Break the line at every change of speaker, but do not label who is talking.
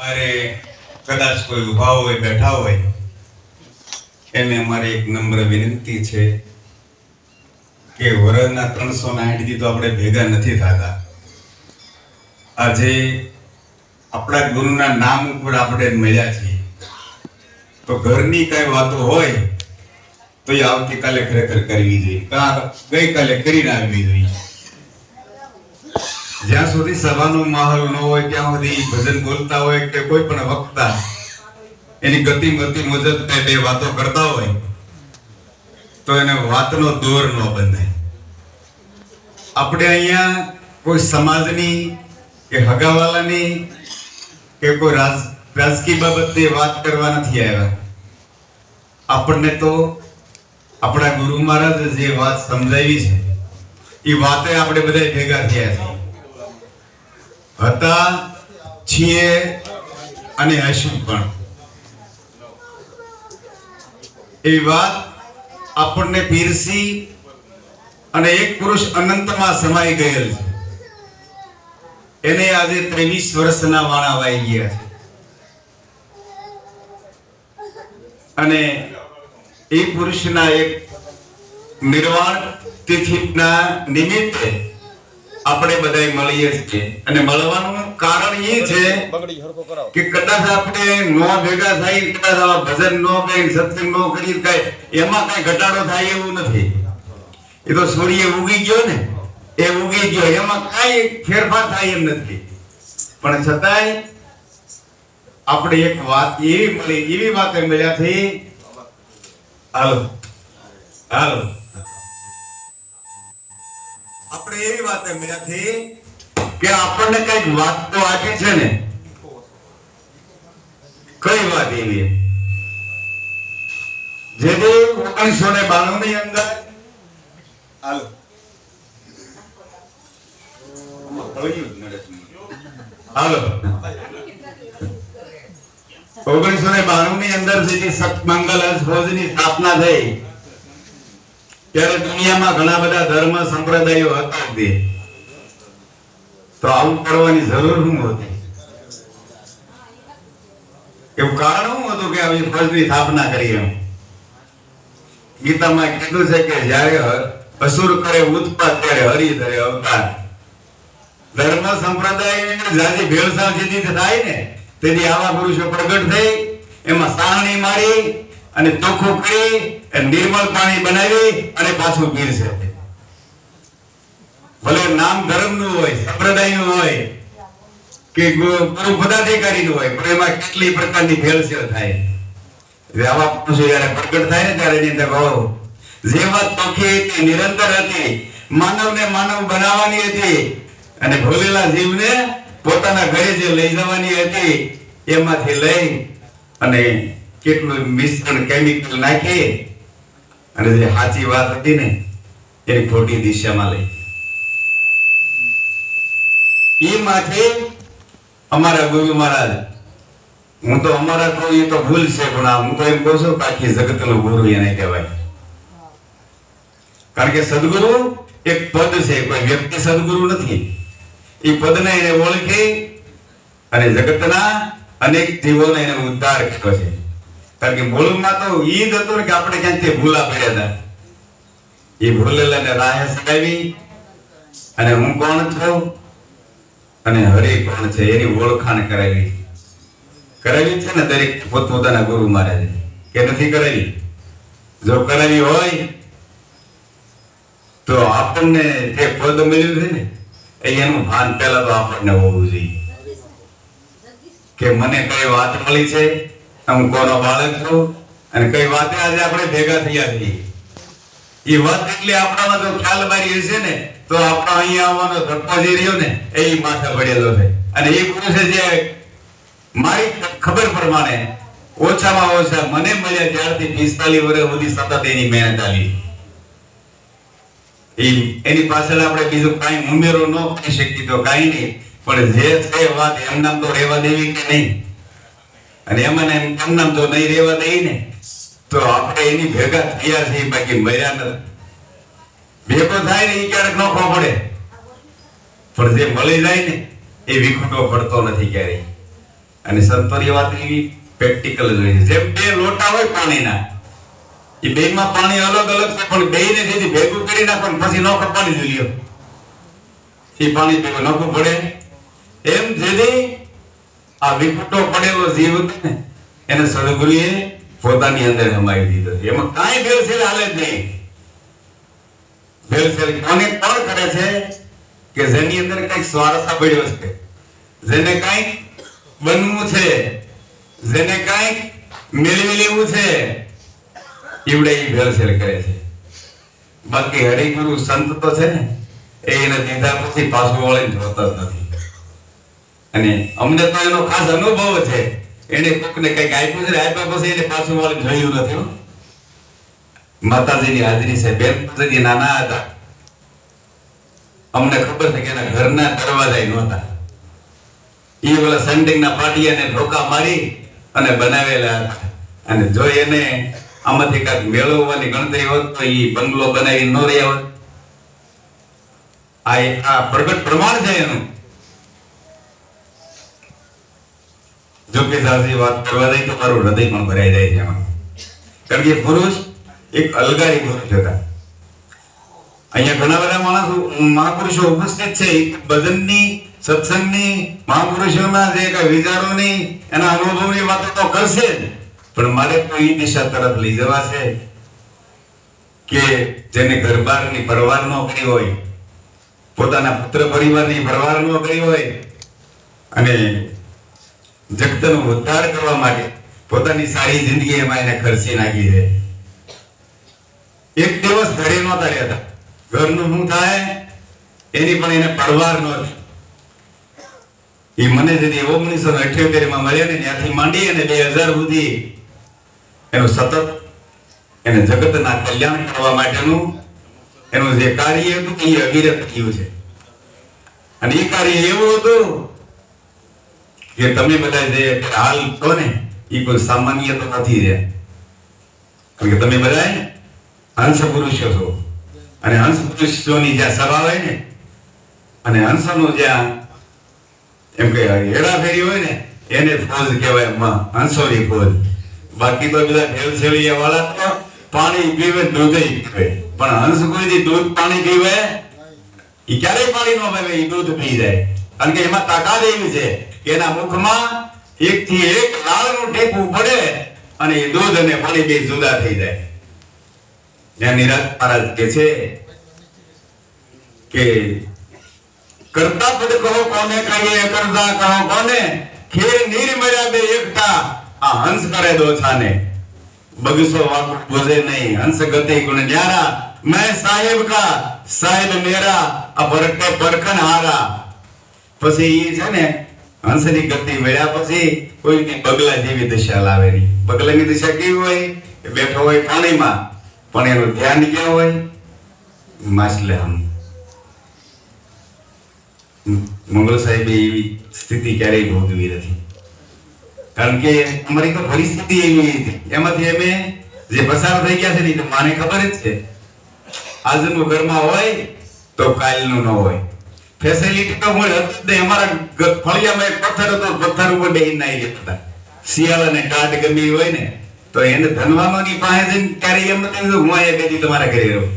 મારે કદાચ કોઈ ઊભા હોય, બેઠા હોય, એને અમારે એક નમ્ર વિનંતી છે કે વરસના ત્રણસો સાઠ તો આપણે ભેગા નથી થતા. આજે આપણા ગુરુના નામ ઉપર આપણે મળ્યા છીએ. તો ઘરની કઈ વાતો હોય, તો એ આવતીકાલે ખરેખર કરવી જોઈએ. ગઈકાલે કરીને આવવી જોઈએ. જ્યાં સુધી સભાનો માહોલ ન હોય, ત્યાં સુધી ભજન બોલતા હોય કે કોઈ પણ વક્તા એની ગતિ મતિ મુજબ તે બે વાતો કરતા હોય, તો એને વાતનો દોર ન બંધાય. આપણે અહીંયા કોઈ સમાજની કે હગાવાલાની કે કોઈ રાજ, રાજકીય બાબતની વાત કરવા નથી આવ્યા. આપણને તો આપણા ગુરુ મહારાજ જે વાત સમજાવી છે એ વાતે આપણે બધા ભેગા થયા છીએ હતા, છીએ અને હશું પણ. એ વાત આપણને પીરસી અને એક પુરુષ અનંતમાં સમાઈ ગયેલ છે. એને આજે ત્રેવીસ વર્ષના વાણા વાઈ ગયા છે. અને એ પુરુષના એક નિર્વાણ તિથિના નિમિત્તે આપણે બધા મળીએ છીએ. અને મળવાનું કારણ એ છે કે કદાચ આપણે નો ભેગા થઈ કદાચ આવા ભજન નો કઈ સત્સંગ નો કરી કઈ એમાં કઈ ઘટાડો થાય એવું નથી. એ તો સૂર્ય ઉગી ગયો ને એ ઉગી ગયો એમાં કઈ ફેરફાર થાય એમ નથી. પણ છતાંય આપણે એક વાત એવી મળી એવી વાતે મળ્યા થઈ હાલો હાલો. કે આપણને કંઈક વાત તો આપી છે ને? કઈ વાત એવી? જેથી ઓગણીસો ને બાણું ની અંદર ઓગણીસો ને બાણું ની અંદર જેથી સતમંગલ ફોજની સ્થાપના થઈ, ત્યારે દુનિયામાં ઘણા બધા ધર્મ સંપ્રદાયો હતા તે. આવું કરવાની જરૂર શું હતી? એવું કારણ શું હતું કે આવી ફોજની સ્થાપના કરી એમ? ગીતામાં કીધું છે કે જ્યારે અસુર કરે, ઉત્પાદ ત્યારે હરી ધરે અવતાર. ધર્મ સંપ્રદાય જાતિ ભેળસાળ જેથી થાય ને, તેથી આવા પુરુષો પ્રગટ થઈ, એમાં સારણી મારી અને ચોખ્ખું કરી નિર્મળ પાણી બનાવી અને પાછું પીરસે ભલે નામ ધર્મનું હોય, સંપ્રદાયનું હોય, કે ગુરુ પદાધિકારીનું હોય, પણ એમાં કેટલી પ્રકારની ભેળસેળ થાય? આવા પુરુષો જયારે પ્રગટ થાય ને, ત્યારે એની અંદર કહો જે વાત ચોખ્ખી હતી, નિરંતર હતી, માનવને માનવ બનાવવાની હતી, અને ભોલેલા જીવને પોતાના ઘરે જે લઈ જવાની હતી, એમાંથી લઈ અને કેટલું મિશ્રણ કેમિકલ નાખી, અને જે સાચી વાત હતી ને, એની ખોટી દિશામાં લઈ. એ માટે અમારા ગુરુ મહારાજ, હું તો અમારા કહું એ તો ભૂલ છે, પણ હું તો એમ કહું છું આખી જગતનો ગુરુ એને કહેવાય. કારણ કે સદગુરુ એક પદ છે, કોઈ વ્યક્તિ સદગુરુ નથી. એ પદને એને ઓળખી અને જગતના અનેક જીવોને એને ઉદ્ધાર કર્યો છે. કારણ કે મૂળમાં તો ઈ જ હતું ને કે આપણે ક્યાંકથી ભૂલા પડ્યા હતા. એ ભૂલેલાને રાહે સગાવી અને હું કોણ છું? અને હરિ કોણ છે, એની ઓળખાણ કરાવી. કરાવી છે ને દરેક પોતપોતાના ગુરુ મહારાજે. કે નથી કરાવી? જો કરાવી હોય, તો આપણને જે પદ મળ્યું છે ને, એનું ભાન પહેલા તો આપણને હોવું જોઈએ. કે મને કઈ વાત મળી છે? હું કોનો બાળક છું? અને કઈ વાતે આજે આપણે ભેગા થયા છીએ? એ વાત એટલે આપણામાં જો ખ્યાલ મારી હશે ને તો આપણો અહીંયા આવવાનો ધક્કો જે રહ્યો ને, એ માથે પડેલો છે. અને એ પુરુષે જે, મારી ખબર પ્રમાણે ઓછામાં ઓછા મને મળ્યા ત્યારથી પિસ્તાલીસ વર્ષ સુધી સતત એની મહેનત ચાલી એની પાછળ આપણે બીજું કાંઈ ઉમેરો ન કરી શકીએ તો કાંઈ નહીં. પણ જે છે વાત એમનામ તો રહેવા દેવી કે નહીં? અને એમાં એમ- એમનામ તો નહીં રહેવા દઈ ને, તો આપણે એની ભેગા થયા છીએ, બાકી મર્યા નથી. ભેગો થાય ને એ ક્યારેક નોખો પડે. પણ જે મળી જાય ને, એ વિખૂટો પડતો નથી ક્યારેય. અને સંતોની વાત એવી પ્રેક્ટિકલ જ જેમ બે લોટા હોય પાણીના એ બેમાં પાણી અલગ અલગ છે, પણ બેયને જેથી ભેગું કરી નાખો પછી નોખો પાણી જોઈ લ્યો. એ પાણી ભેગું નોખું પડે. એમ જેથી આ વિખૂટો પડેલો જીવ એને સદગુરુએ પોતાની અંદર સમાવી દીધો એમાં કાંઈ છે હાલે જ નહીં. ભેળસેળ કોને કોણ કરે છે કે જેની અંદર કંઈક સ્વાર્થ પડ્યો જેને કંઈક બનવું છે. જેને કંઈક મેળવી લેવું છે. એવડે એ ભેળસેળ કરે છે. બાકી હરિગુરુ સંત તો છે ને એને દીધા પછી પાછું વળીને જોતા નથી. અને અમને તો એનો ખાસ અનુભવ છે. એને કોકને કંઈક આપ્યું છે આપ્યા પછી એને પાછું વળીને જોયું નથી. માતાજીની હાજરી છે. બેન, માતાજી નાના હતા. અમને ખબર છે કે એના ઘરના દરવાજા નહોતા. એ ઓલા સંડિંગના પાટિયાને ઢોકા મારી અને બનાવેલા અને જો એને આમાંથી કાંઈક મેળવવાની ગણતરી હોત, તો એ બંગલો બનાવી ન રહ્યા હોત. આ આ પ્રગટ પ્રમાણ છે એનું. જો કે સાચી વાત કરવા જાય તો મારું હૃદય પણ ભરાઈ જાય છે એમાં. કારણ કે પુરુષ એક અલગારી પુરુષ હતા. અહીંયા ઘણા બધા માણસો, મહાપુરુષો ઉપસ્થિત છે. ભજનની, સત્સંગની, મહાપુરુષોના જે કઈ વિચારોની, એના અનુભવની વાતો તો કરશે જ. પણ મારે તો એ દિશા તરફ લઈ જવા છે કે જેને ઘરબારની પરવાર ન કરી હોય, પોતાના પુત્ર પરિવારની પરવાર ન કરી હોય, અને જગતનો ઉદ્ધાર કરવા માટે પોતાની સારી જિંદગી એમાં એને ખર્ચી નાખી છે. એક દિવસ ઘરે નહોતા રહેતા. ઘરનું શું થાય? એની પણ એને પડવાર નહોતી એ મને જેથી ઓગણીસો ને અઠ્યોતેરમાં મળ્યા ને ત્યાંથી માંડી અને બે હજાર સુધી એનું સતત એને જગતના કલ્યાણ કરવા માટેનું એનું જે કાર્ય હતું એ અવિરત થયું છે. અને એ કાર્ય એવું હતું કે તમે બધા જે હાલ છો ને, એ કોઈ સામાન્ય તો નથી રહ્યા. કારણ કે તમે બધા હંસ પુરુષો છો અને હંસ પુરુષોની જ્યાં સભા હોય ને, અને હંસનું જ્યાં એમ કે હેરાફેરી હોય ને, એને ફોજ કહેવાયમાં હંસોની ફોજ બાકી તો બધા ભેળસેળિયા વાળા તો પાણી પીવે દૂધ પીવે. પણ હંસ કોઈ દી દૂધ પાણી પીવે? એ ક્યારેય પાણી ન પીવે એ દૂધ પી જાય. કારણ કે એમાં તાકાત એવી છે કે એના મુખમાં એક થી એક લાળનું ટેપું પડે અને એ દૂધ અને પાણી બે જુદા થઈ જાય. જ્યાં નિરાજ મહારાજ કે આ હંસ કરે હારા. પછી એ છે ને, હંસની ગતિ મળ્યા પછી કોઈની બગલા જેવી દશા લાવે નહીં બગલાની દિશા કેવી હોય? બેઠો હોય પાણીમાં પણ એનું ધ્યાન ક્યાં હોય? માછલે હમ મંગળ સાહેબે એવી સ્થિતિ ક્યારેય ભોગવી નથી. કારણ કે અમારી તો પરિસ્થિતિ એવી હતી. એમાંથી અમે જે પસાર થઈ ગયા છે ને માને ખબર જ છે. આજનું ઘરમાં હોય તો કાલનું ન હોય. ફેસિલિટી તો હોય હતી અમારા ફળિયામાં એક પથ્થર હતો, પથ્થર ઉપર બેહીને નાઈ લેતા હતા. શિયાળ અને ટાટ ગમી હોય ને તો એને ધનવાનોની પાસે જઈને ક્યારેય એમ હું અહીંયા બેઠી તમારા ઘરે રહું.